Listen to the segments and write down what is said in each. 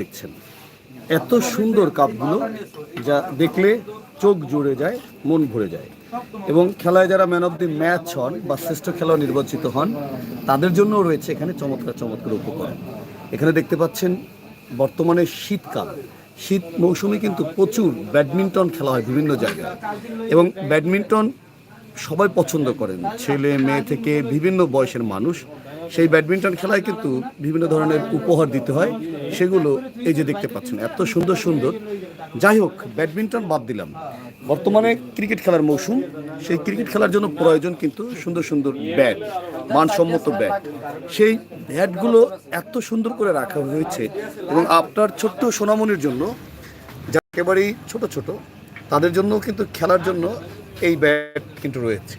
দেখছেন। এত সুন্দর কাপগুলো যা দেখলে চোখ জুড়ে যায়, মন ভরে যায়। এবং খেলায় যারা ম্যান অফ দি ম্যাচ হন বা শ্রেষ্ঠ খেলোয়াড় নির্বাচিত হন, তাদের জন্য রয়েছে এখানে চমৎকার চমৎকার উপকরণ। এখানে দেখতে পাচ্ছেন বর্তমানে শীতকাল। শীত মৌসুমে কিন্তু প্রচুর ব্যাডমিন্টন খেলা হয় বিভিন্ন জায়গায়। এবং ব্যাডমিন্টন সবাই পছন্দ করেন। ছেলে, মেয়ে থেকে বিভিন্ন বয়সের মানুষ সেই ব্যাডমিন্টন খেলায় কিন্তু বিভিন্ন ধরনের উপহার দিতে হয়, সেগুলো এই যে দেখতে পাচ্ছেন, এত সুন্দর সুন্দর। যাই হোক, ব্যাডমিন্টন বাদ দিলাম। বর্তমানে ক্রিকেট খেলার মৌসুম, সেই ক্রিকেট খেলার জন্য প্রয়োজন কিন্তু সুন্দর সুন্দর ব্যাট, মানসম্মত ব্যাট। সেই ব্যাটগুলো এত সুন্দর করে রাখা হয়েছে এবং আপনার ছোট্ট সোনামনির জন্য যা একেবারেই ছোট ছোট, তাদের জন্য কিন্তু খেলার জন্য এই ব্যাট কিন্তু রয়েছে।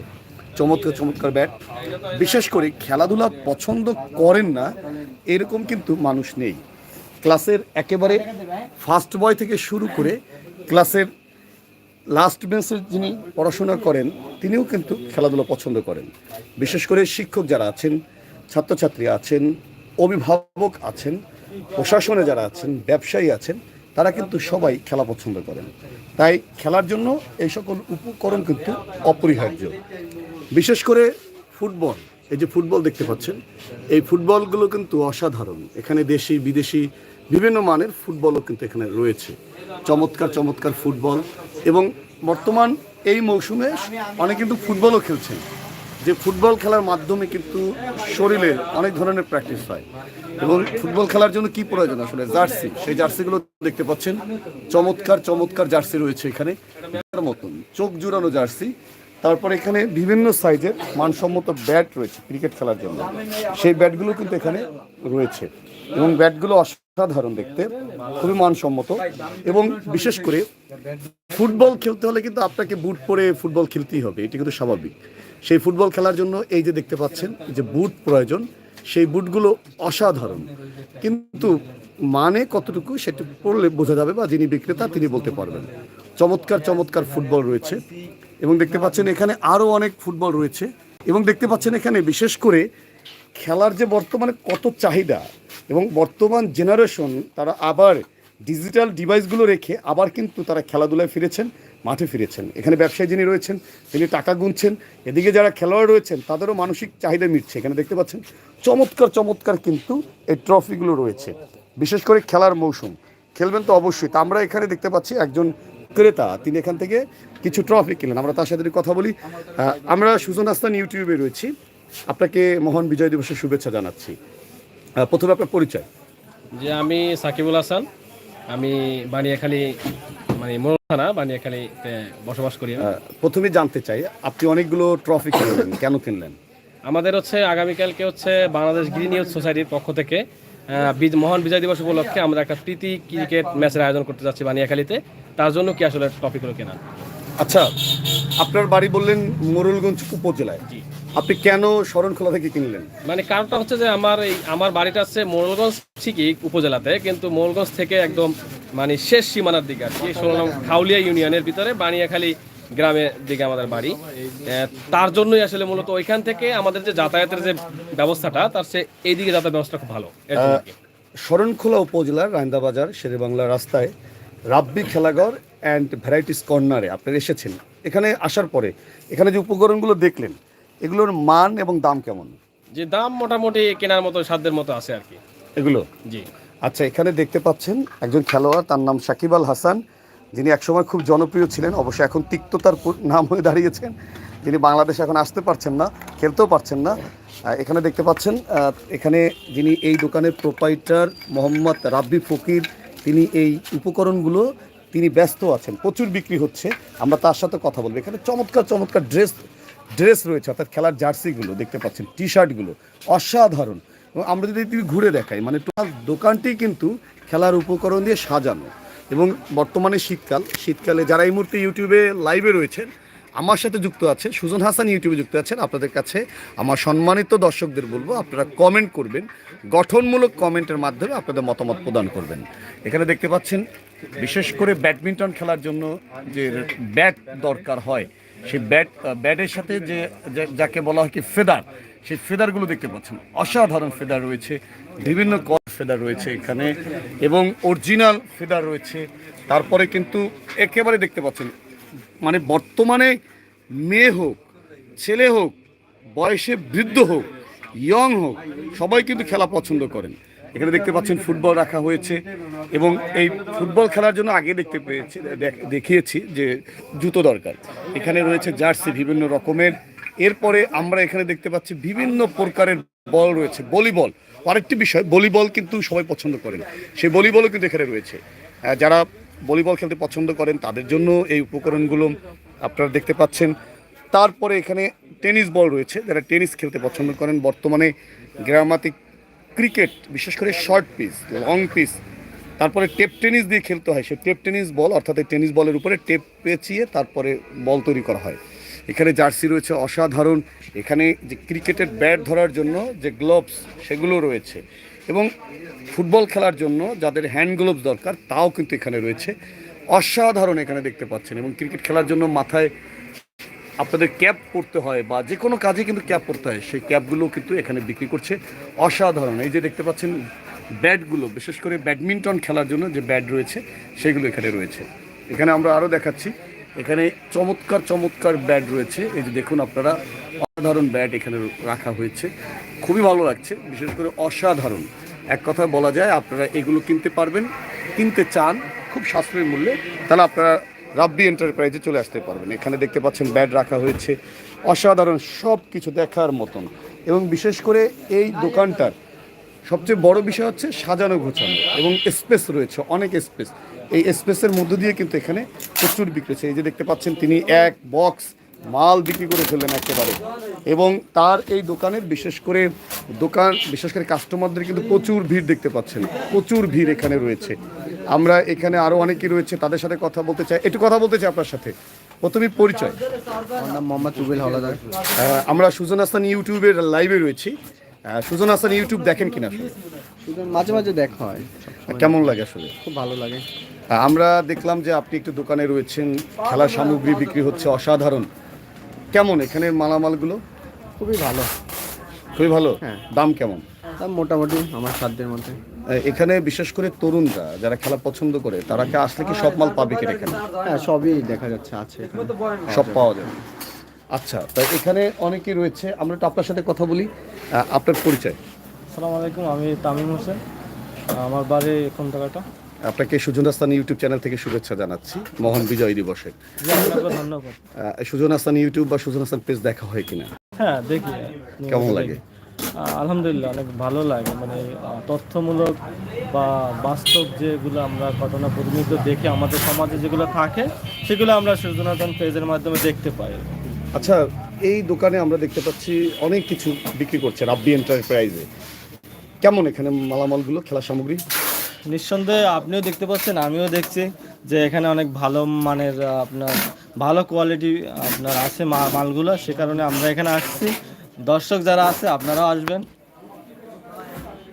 চমৎকার চমৎকার ব্যাট। বিশেষ করে খেলাধুলা পছন্দ করেন না, এরকম কিন্তু মানুষ নেই। ক্লাসের একেবারে ফার্স্ট বয় থেকে শুরু করে ক্লাসের লাস্ট বেঞ্চের যিনি পড়াশোনা করেন, তিনিও কিন্তু খেলাধুলা পছন্দ করেন। বিশেষ করে শিক্ষক যারা আছেন, ছাত্রছাত্রী আছেন, অভিভাবক আছেন, প্রশাসনে যারা আছেন, ব্যবসায়ী আছেন, তারা কিন্তু সবাই খেলা পছন্দ করেন। তাই খেলার জন্য এই সকল উপকরণ কিন্তু অপরিহার্য। বিশেষ করে ফুটবল, এই যে ফুটবল দেখতে পাচ্ছেন, এই ফুটবলগুলো কিন্তু অসাধারণ। এখানে দেশি, বিদেশি, বিভিন্ন মানের ফুটবলও কিন্তু এখানে রয়েছে। চমৎকার চমৎকার ফুটবল এবং বর্তমান এই মৌসুমে অনেক কিন্তু ফুটবলও খেলছেন। যে ফুটবল খেলার মাধ্যমে কিন্তু শরীরের অনেক ধরনের প্র্যাকটিস হয়। এবং ফুটবল খেলার জন্য কি প্রয়োজন আসলে? জার্সি, সেই জার্সিগুলো দেখতে পাচ্ছেন। চমৎকার চমৎকার জার্সি রয়েছে এখানে। মতন, চোখ জুড়ানো জার্সি। তারপর এখানে বিভিন্ন সাইজের মানসম্মত ব্যাট রয়েছে ক্রিকেট খেলার জন্য। সেই ব্যাটগুলো কিন্তু এখানে রয়েছে এবং ব্যাটগুলো অসাধারণ দেখতে, খুবই মানসম্মত এবং বিশেষ করে ফুটবল খেলতে হলে কিন্তু আপনাকে বুট পরে ফুটবল খেলতেই হবে, এটি কিন্তু স্বাভাবিক। সেই ফুটবল খেলার জন্য এই যে দেখতে পাচ্ছেন যে বুট প্রয়োজন, সেই বুটগুলো অসাধারণ। কিন্তু মানে কতটুকু সেটি পড়লে বোঝা যাবে বা যিনি বিক্রেতা তিনি বলতে পারবেন। চমৎকার চমৎকার ফুটবল রয়েছে। এবং দেখতে পাচ্ছেন এখানে আরও অনেক ফুটবল রয়েছে এবং দেখতে পাচ্ছেন এখানে বিশেষ করে খেলার যে বর্তমানে কত চাহিদা এবং বর্তমান জেনারেশন তারা আবার ডিজিটাল ডিভাইসগুলো রেখে আবার কিন্তু তারা খেলাধুলায় ফিরেছেন মাঠে ফিরেছেন। এখানে ব্যবসায়ী যিনি রয়েছেন তিনি টাকা গুনছেন। এদিকে যারা খেলোয়াড় রয়েছেন তাদেরও মানসিক চাহিদা মিটছে। এখানে দেখতে পাচ্ছেন চমৎকার চমৎকার কিন্তু এই ট্রফিগুলো রয়েছে। বিশেষ করে খেলার মৌসুম। খেলবেন তো অবশ্যই। তা আমরা এখানে দেখতে পাচ্ছি একজন ক্রেতা তিনি এখান থেকে কিছু ট্রফি কিনলেন। আমরা তার সাথে কথা বলি। আমরা সুজন আস্তান ইউটিউবে রয়েছি। আপনাকে মহান বিজয় দিবসের শুভেচ্ছা জানাচ্ছি। প্রথমে আপনার পরিচয়। যে আমি সাকিবুল হাসান। আমি বানিয়াখালী মানে মোড় থানা বানিয়াখালীতে বসবাস করি। প্রথমে জানতে চাই আপনি অনেকগুলো ট্রফি কিনলেন কেন কিনলেন? আমাদের হচ্ছে আগামীকালকে হচ্ছে বাংলাদেশ গ্রিন ইউথ সোসাইটির পক্ষ থেকে মহান বিজয় দিবস উপলক্ষে আমরা একটা প্রীতি ক্রিকেট ম্যাচের আয়োজন করতে যাচ্ছি বানিয়াখালীতে। তার জন্য কি আসলে টপিকগুলো কেনা? আচ্ছা আপনার বাড়ি বললেন মোরলগঞ্জ উপজেলায়। জি। আপনি কেন শরণখোলা থেকে কিনলেন? মানে কারণটা হচ্ছে যে আমার এই আমার বাড়িটা হচ্ছে মোড়লগঞ্জ ঠিকই উপজেলাতে কিন্তু মোড়লগঞ্জ থেকে একদম মানে শেষ সীমানার দিকে আর কি। শুনলাম খাউলিয়া ইউনিয়নের ভিতরে বানিয়াখালী গ্রামের দিকে আমাদের বাড়ি। তার জন্যই আসলে মূলত ওইখান থেকে আমাদের যে যাতায়াতের যে ব্যবস্থাটা তার সে এইদিকে যাতায়াত ব্যবস্থা খুব ভালো। শরণখোলা উপজেলার রায়ন্দাবাজার শেরেবাংলা রাস্তায় রাব্বি খেলাঘর অ্যান্ড ভ্যারাইটিস কর্নারে আপনারা এসেছেন। এখানে আসার পরে এখানে যে উপকরণগুলো দেখলেন এগুলোর মান এবং দাম কেমন? যে দাম মোটামুটি কেনার মতো সাধ্যের মতো আছে আর কি। এগুলো? জি। আচ্ছা এখানে দেখতে পাচ্ছেন একজন খেলোয়াড় তার নাম সাকিব আল হাসান। যিনি একসময় খুব জনপ্রিয় ছিলেন অবশ্য এখন তিক্ততার নাম হয়ে দাঁড়িয়েছেন। যিনি বাংলাদেশে এখন আসতে পারছেন না খেলতেও পারছেন না। এখানে দেখতে পাচ্ছেন এখানে যিনি এই দোকানের প্রোপাইটার মোহাম্মদ রাব্বি ফকির তিনি এই উপকরণগুলো, তিনি ব্যস্ত আছেন, প্রচুর বিক্রি হচ্ছে। আমরা তার সাথে কথা বলব। এখানে চমৎকার চমৎকার ড্রেস ড্রেস রয়েছে, অর্থাৎ খেলার জার্সিগুলো, দেখতে পাচ্ছেন টি শার্টগুলো অসাধারণ। এবং আমরা যদি তিনি ঘুরে দেখাই মানে টোটাল দোকানটি কিন্তু খেলার উপকরণ দিয়ে সাজানো। এবং বর্তমানে শীতকাল, শীতকালে যারা এই মুহূর্তে ইউটিউবে লাইভে রয়েছেন আমার সাথে যুক্ত আছে, সুজন হাসান ইউটিউবে যুক্ত আছেন। আপনাদের কাছে আমার সম্মানিত দর্শকদের বলব, আপনারা কমেন্ট করবেন, গঠনমূলক কমেন্টের মাধ্যমে আপনাদের মতামত প্রদান করবেন। এখানে দেখতে পাচ্ছেন, বিশেষ করে ব্যাডমিন্টন খেলার জন্য যে ব্যাট দরকার হয়, সেই ব্যাট ব্যাটের সাথে যে যাকে বলা হয় কি ফেদার সেই ফেদারগুলো দেখতে পাচ্ছেন। অসাধারণ ফেদার রয়েছে, বিভিন্ন ফেদার রয়েছে এখানে, এবং অরিজিনাল ফেদার রয়েছে। তারপরে কিন্তু একেবারে দেখতে পাচ্ছেন মানে বর্তমানে মেয়ে হোক, ছেলে হোক, বয়সে বৃদ্ধ হোক ইয়ং হোক, সবাই কিন্তু খেলা পছন্দ করেন। এখানে দেখতে পাচ্ছেন ফুটবল রাখা হয়েছে এবং এই ফুটবল খেলার জন্য আগে দেখতে পেয়েছি, দেখ- দেখিয়েছি যে জুতো দরকার। এখানে রয়েছে জার্সি বিভিন্ন রকমের। এরপরে আমরা এখানে দেখতে পাচ্ছি বিভিন্ন প্রকারের বল রয়েছে, ভলিবল। আরেকটি বিষয়, ভলিবল কিন্তু সবাই পছন্দ করেন। সেই ভলিবলও কিন্তু এখানে রয়েছে। যারা ভলিবল খেলতে পছন্দ করেন, তাদের জন্য এই উপকরণগুলো আপনারা দেখতে পাচ্ছেন। তারপরে এখানে টেনিস বল রয়েছে, যারা টেনিস খেলতে পছন্দ করেন। বর্তমানে গ্রামাতিক ক্রিকেট, বিশেষ করে শর্ট পিস, লং পিস, তারপরে টেপ টেনিস দিয়ে খেলতে হয়। সেই টেপ টেনিস বল, অর্থাৎ এই টেনিস বলের উপরে টেপ পেঁচিয়ে তারপরে বল তৈরি করা হয়। এখানে জার্সি রয়েছে, অসাধারণ। এখানে যে ক্রিকেটের ব্যাট ধরার জন্য যে গ্লোভস, সেগুলো রয়েছে। এবং ফুটবল খেলার জন্য যাদের হ্যান্ড গ্লোভস দরকার, তাও কিন্তু এখানে রয়েছে। অসাধারণ এখানে দেখতে পাচ্ছেন এবং ক্রিকেট খেলার জন্য মাথায় আপনাদের ক্যাপ পরতে হয় বা যে কোনো কাজে কিন্তু ক্যাপ পরতে হয়, সেই ক্যাপগুলো কিন্তু এখানে বিক্রি করছে। অসাধারণ। এই যে দেখতে পাচ্ছেন ব্যাটগুলো বিশেষ করে ব্যাডমিন্টন খেলার জন্য যে ব্যাট রয়েছে, সেগুলো এখানে রয়েছে। এখানে আমরা আরও দেখাচ্ছি। এখানে চমৎকার চমৎকার ব্যাট রয়েছে। এই যে দেখুন আপনারা অসাধারণ ব্যাট এখানে রাখা হয়েছে। খুবই ভালো লাগছে, বিশেষ করে অসাধারণ। এক কথায় বলা যায়, আপনারা এগুলো কিনতে পারবেন, কিনতে চান খুব সাশ্রয়ী মূল্যে, তাহলে আপনারা রাব্বি এন্টারপ্রাইজে চলে আসতে পারবেন। এখানে দেখতে পাচ্ছেন ব্যাড রাখা হয়েছে, অসাধারণ সব কিছু দেখার মতন। এবং বিশেষ করে এই দোকানটার সবচেয়ে বড় বিষয় হচ্ছে সাজানো গোছানো এবং স্পেস রয়েছে, অনেক স্পেস। এই স্পেসের মধ্য দিয়ে কিন্তু এখানে প্রচুর বিক্রি হচ্ছে। এই যে দেখতে পাচ্ছেন তিনি এক বক্স মাল বিক্রি করে ফেললেন একেবারে। এবং তার এই দোকানের বিশেষ করে দোকান বিশেষ করে কাস্টমারদের কিন্তু প্রচুর ভিড় দেখতে পাচ্ছেন। প্রচুর ভিড় এখানে রয়েছে। আমরা এখানে আরও অনেকেই রয়েছে তাদের সাথে কথা বলতে চাই। একটু কথা বলতে চাই আপনার সাথে। প্রথমে পরিচয়। আমার নাম মোহাম্মদ রুবেল হাওলাদার। আমরা সুজন হাসান ইউটিউবের লাইভে রয়েছি। সুজন হাসান ইউটিউব দেখেন কিনা? শুধু মাঝে মাঝে দেখা হয়। কেমন লাগে আসলে? খুব ভালো লাগে। আমরা দেখলাম যে আপনি একটু দোকানে রয়েছেন খেলার সামগ্রী বিক্রি হচ্ছে অসাধারণ। কেমন এখানে মালামালগুলো? খুবই ভালো। খুবই ভালো? হ্যাঁ। দাম কেমন? দাম মোটামুটি আমার সাধ্যের মধ্যে। এখানে বিশেষ করে তরুণরা যারা খেলা পছন্দ করে তারা কি আসলে কি সব মাল পাবে কিনা এখানে? হ্যাঁ সবই দেখা যাচ্ছে আছে সব পাওয়া যাবে আচ্ছা তাই এখানে অনেকেই রয়েছে। আমরা একটু আপনার সাথে কথা বলি আপনার পরিচয়। আসসালামু আলাইকুম আমি তামিম হোসেন। আমার বাড়ি কোন জায়গাটা? আপনাকে সুজন হাসান ইউটিউব চ্যানেল থেকে শুভেচ্ছা জানাচ্ছি। মহান বিজয় দিবসে। ধন্যবাদ। সুজন হাসান ইউটিউব বা সুজন হাসান পেজ দেখা হয় কিনা? হ্যাঁ দেখি। কেমন লাগে? আলহামদুলিল্লাহ অনেক ভালো লাগে। মানে তথ্যমূলক বা বাস্তব যেগুলো আমরা ঘটনা প্রতিনিধিত্ব দেখে আমাদের সমাজে যেগুলো থাকে সেগুলো আমরা সৃজনাতন পেজের মাধ্যমে দেখতে পাই। আচ্ছা এই দোকানে আমরা দেখতে পাচ্ছি অনেক কিছু বিক্রি করছে রাব্বি এন্টারপ্রাইজে। কেমন এখানে মালামালগুলো খেলার সামগ্রী? নিঃসন্দেহে আপনিও দেখতে পাচ্ছেন আমিও দেখছি যে এখানে অনেক ভালো মানের আপনার ভালো কোয়ালিটি আপনার আছে মা- মালগুলো সে কারণে আমরা এখানে আসছি। দর্শক যারা আছে আপনারাও আসবেন।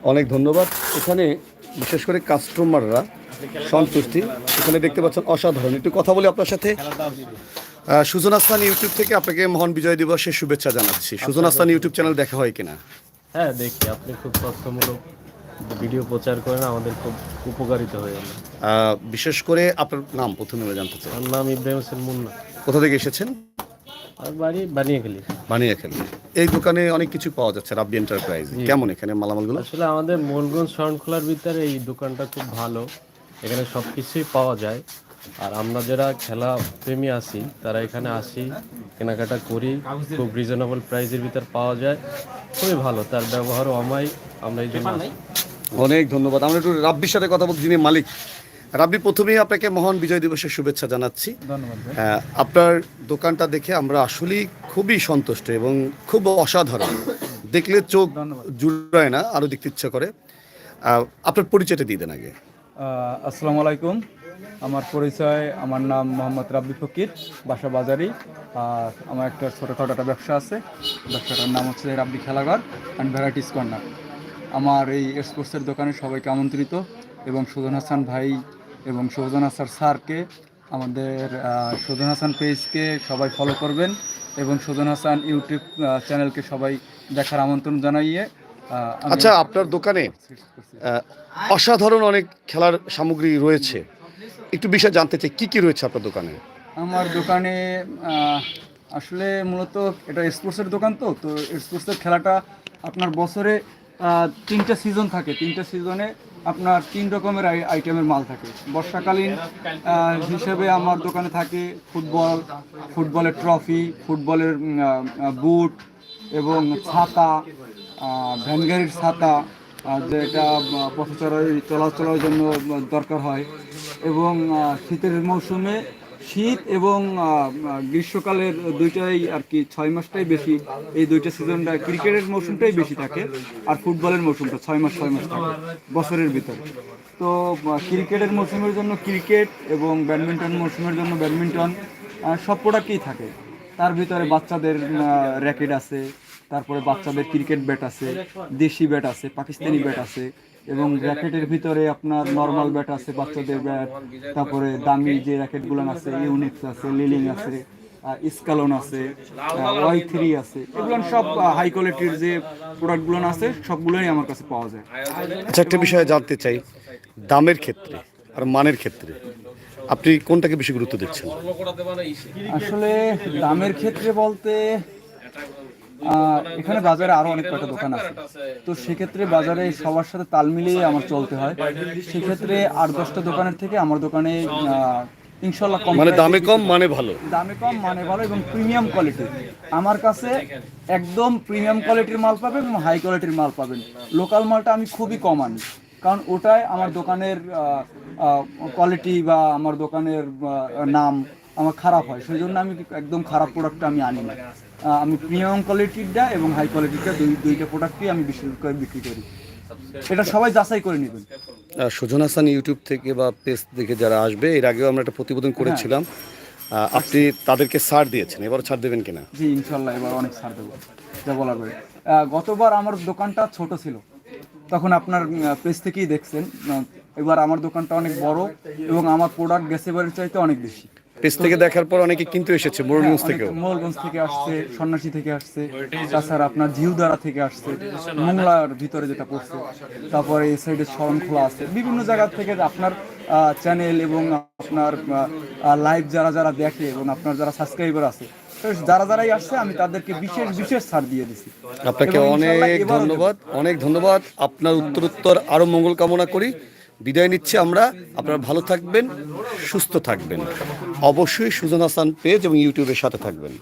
অনেক ধন্যবাদ। এখানে বিশেষ করে কাস্টমাররা সন্তুষ্টি। এখানে দেখতে পাচ্ছেন অসাধারণ। একটু কথা বলি আপনার সাথে। সুজন হাসান ইউটিউব থেকে আপনাকে মহান বিজয় দিবসের শুভেচ্ছা জানাচ্ছি। সুজন হাসান ইউটিউব চ্যানেল দেখা হয় কিনা? হ্যাঁ দেখি। আপনি খুব তথ্যমূলক ভিডিও প্রচার করেন আমাদের খুব উপকারিত হয়ে গেল। বিশেষ করে আপনার নাম প্রথমে জানতে চাই। আমার নাম ইব্রাহিম হোসেন মুন্না। কোথা থেকে এসেছেন? আর বাড়ি বানিয়ে খেলেন এই দোকানে অনেক কিছু পাওয়া যাচ্ছে রাব্বি এন্টারপ্রাইজ। কেমন এখানে মালামালগুলো? আসলে আমাদের মোলগঞ্জ শরণখোলার ভিতরে এই দোকানটা খুব ভালো। এখানে সব কিছুই পাওয়া যায়। আর আমরা যারা খেলা প্রেমী আছি তারা এখানে আসি কেনাকাটা করি। খুব রিজনেবল প্রাইসের ভিতর পাওয়া যায়। খুবই ভালো তার ব্যবহারও আমাই আমরা এই জন্য। অনেক ধন্যবাদ। আমরা একটু রাব্বির সাথে কথা বলছি যিনি মালিক। রাব্বি প্রথমেই আপনাকে মহান বিজয় দিবসের শুভেচ্ছা জানাচ্ছি। আহ, আপনার দোকানটা দেখে আমরা আসলেই খুবই সন্তুষ্ট এবং খুব অসাধারণ। দেখলে চোখ জুড়ায় না আরও দেখতে ইচ্ছা করে। আপনার পরিচয়টা দিয়ে দেন আগে। আসসালামু আলাইকুম। আমার পরিচয় আমার নাম মোহাম্মদ রাব্বি ফকির বাসা বাজারি আর আমার একটা ছোটোখাটো একটা ব্যবসা আছে। ব্যবসাটার নাম হচ্ছে Rabbi Khelaghar and varieties corner. আমার এই স্পোর্টসের দোকানে সবাইকে আমন্ত্রিত এবং সুজন হাসান ভাই এবং সুজন হাসান স্যারকে আমাদের সুজন হাসান পেজকে সবাই ফলো করবেন এবং সুজন হাসান ইউটিউব চ্যানেলকে সবাই দেখার আমন্ত্রণ জানাইয়ে আচ্ছা আপনার দোকানে অসাধারণ অনেক খেলার সামগ্রী রয়েছে। একটু বিষয় জানতে চাই কী কী রয়েছে আপনার দোকানে? আমার দোকানে আসলে মূলত এটা স্পোর্টসের দোকান তো তো স্পোর্টসের খেলাটা আপনার বছরে তিনটা সিজন থাকে। তিনটা সিজনে আপনার তিন রকমের আই- আইটেমের মাল থাকে। বর্ষাকালীন হিসেবে আমার দোকানে থাকে ফুটবল ফুটবলের ট্রফি ফুটবলের বুট এবং ছাতা আহ, ভ্যান গাড়ির ছাতা যেটা আহ, পথ চলাচলের জন্য দরকার হয় এবং শীতের মৌসুমে শীত এবং গ্রীষ্মকালের দুইটাই আর কি ছয় মাসটাই বেশি, এই দুইটা সিজনটা ক্রিকেটের মৌসুমটাই বেশি থাকে আর ফুটবলের মৌসুমটা ছয় মাস ছয় মাস থাকে বছরের ভিতরে। তো ক্রিকেটের মৌসুমের জন্য ক্রিকেট এবং ব্যাডমিন্টন মৌসুমের জন্য ব্যাডমিন্টন সব প্রোডাক্টই থাকে। তার ভিতরে বাচ্চাদের র্যাকেট আছে তারপরে বাচ্চাদের ক্রিকেট ব্যাট আছে দেশি ব্যাট আছে পাকিস্তানি ব্যাট আছে এবং র্যাকেটের ভিতরে আপনার নর্মাল ব্যাট আছে বাচ্চাদের ব্যাট তারপরে দামি যে র্যাকেটগুলো আছে ইউনিক্স আছে লিলিং আছে স্কালন আছে ওয়াই থ্রি আছে এগুলো সব হাই কোয়ালিটির যে প্রোডাক্টগুলো আছে সবগুলোই আমার কাছে পাওয়া যায়। আচ্ছা একটা বিষয়ে জানতে চাই দামের ক্ষেত্রে আর মানের ক্ষেত্রে আপনি কোনটাকে বেশি গুরুত্ব দিচ্ছেন? আসলে দামের ক্ষেত্রে বলতে এখানে বাজারে আরও অনেক কয়টা দোকান আছে। তো সেক্ষেত্রে বাজারে সবার সাথে তাল মিলিয়ে আমার চলতে হয়। সেক্ষেত্রে আট দশটা দোকানের থেকে আমার দোকানে ইনশাল্লাহ কম মানে দামে কম মানে ভালো। দামে কম মানে ভালো এবং প্রিমিয়াম কোয়ালিটি। আমার কাছে একদম প্রিমিয়াম কোয়ালিটির মাল পাবেন এবং হাই কোয়ালিটির মাল পাবেন। লোকাল মালটা আমি খুবই কম আনি। কারণ ওটাই আমার দোকানের কোয়ালিটি বা আমার দোকানের নাম। আমার খারাপ হয়। সেই জন্য আমি একদম খারাপ প্রোডাক্টটা আমি আনি না। আমি প্রিমিয়াম কোয়ালিটিরটা এবং হাই কোয়ালিটিরটা দুই দুইটা প্রোডাক্টই আমি বিশেষ করে বিক্রি করি। এটা সবাই যাচাই করে নেবেন। সুজন হাসান ইউটিউব থেকে বা পেজ থেকে যারা আসবে এর আগেও আমরা একটা প্রতিবেদন করেছিলাম। আপনি তাদেরকে ছাড় দিয়েছেন এবার ছাড় দেবেন কিনা? জি ইনশাল্লাহ এবার অনেক ছাড় দেবো। যা বলা করে গতবার আমার দোকানটা ছোট ছিল। তখন আপনার পেজ থেকেই দেখছেন। এবার আমার দোকানটা অনেক বড় এবং আমার প্রোডাক্ট গেছে এবারের চাইতে অনেক বেশি। পেজ থেকে দেখার পর অনেকে কিন্তু এসেছে মোরনিউজ থেকেও। মোহলগঞ্জ থেকে আসছে সন্ন্যাসী থেকে আসছে তাছাড়া আপনার জিউদারা থেকে আসছে মোংলার ভিতরে যেটা পড়ছে তারপরে এই সাইডে শরণখোলা আছে। বিভিন্ন জায়গা থেকে আপনার চ্যানেল এবং আপনার লাইভ যারা যারা দেখে এবং আপনার যারা সাবস্ক্রাইবার আছে যারা যারাই আসছে আমি তাদেরকে বিশেষ বিশেষ ছাড় দিয়ে দিছি। আপনাকে অনেক ধন্যবাদ অনেক ধন্যবাদ। আপনার উত্তরোত্তর আরও মঙ্গল কামনা করি। বিদায় নিচ্ছি আমরা। আপনারা ভালো থাকবেন, সুস্থ থাকবেন। অবশ্যই সুজন হাসান পেজ এবং ইউটিউবের সাথে থাকবেন।